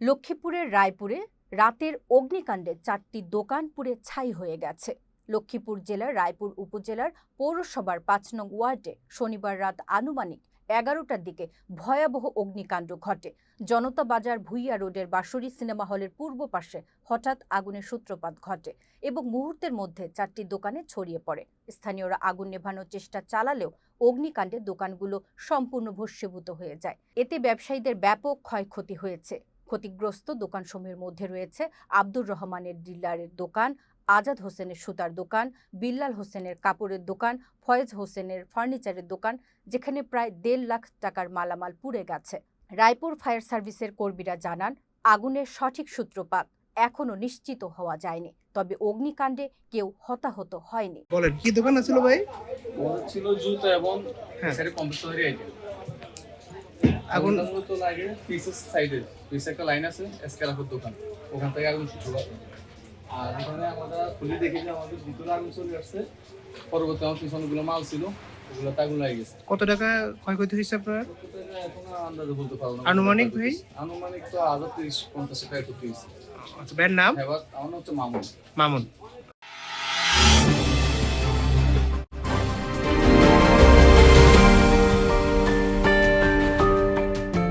লক্ষ্মীপুরের রায়পুরে রাতের অগ্নিকাণ্ডে চারটি দোকান পুড়ে ছাই হয়ে গেছে। লক্ষ্মীপুর জেলার রায়পুর উপজেলার পৌরসভার পাঁচ নং ওয়ার্ডে শনিবার রাত আনুমানিক এগারোটার দিকে ভয়াবহ অগ্নিকাণ্ড ঘটে। জনতা বাজার ভুইয়া রোডের বাঁশরী সিনেমা হলের পূর্ব পাশে হঠাৎ আগুনের সূত্রপাত ঘটে এবং মুহূর্তের মধ্যে চারটি দোকানে ছড়িয়ে পড়ে। স্থানীয়রা আগুন নেভানোর চেষ্টা চালালেও অগ্নিকাণ্ডে দোকানগুলো সম্পূর্ণ ভস্মীভূত হয়ে যায়। এতে ব্যবসায়ীদের ব্যাপক ক্ষয়ক্ষতি হয়েছে। ক্ষতিগ্রস্ত দোকানসমূহের মধ্যে রয়েছে আব্দুর রহমানের ডিলারের দোকান আজাদ হোসেনের সুতার দোকান বিল্লাল হোসেনের কাপড়ের দোকান ফয়েজ হোসেনের ফার্নিচারের দোকান যেখানে প্রায় দেড় লাখ টাকার মালামাল পুড়ে গেছে। রায়পুর ফায়ার সার্ভিসের কর্মীরা জানান আগুনের সঠিক সূত্রপাত এখনও নিশ্চিত হওয়া যায়নি তবে অগ্নিকাণ্ডে কেউ হতাহত হয়নি। বলেন কি দোকান আছিল ভাই? ছিল জুতো এবং হ্যাঁ। সেটা কম্পিউটারি আইটেম। আগুন মূলত লাগে পিসের সাইডে পিসে একটা লাইন আছে এসকেলাফের দোকান। ওখান থেকে আগুন শুরু হয়। আর এখানে আমরা খুলে দেখি যে আমাদের ভিতরে আগুন চলে আসছে। পরবর্তী আমার পিছনগুলো মাল ছিল ওগুলোতে আগুন লাগে গেছে। কত টাকা ক্ষয়ক্ষতি হয়েছে আপনার? আন্দাজে বলতে পারব না। আনুমানিক ভাই? আনুমানিক তো হাজার তিরিশ পঞ্চাশ টাকা হয়েছে। আচ্ছা ভাইয়ের নাম? আমার নাম হচ্ছে মামুন। মামুন।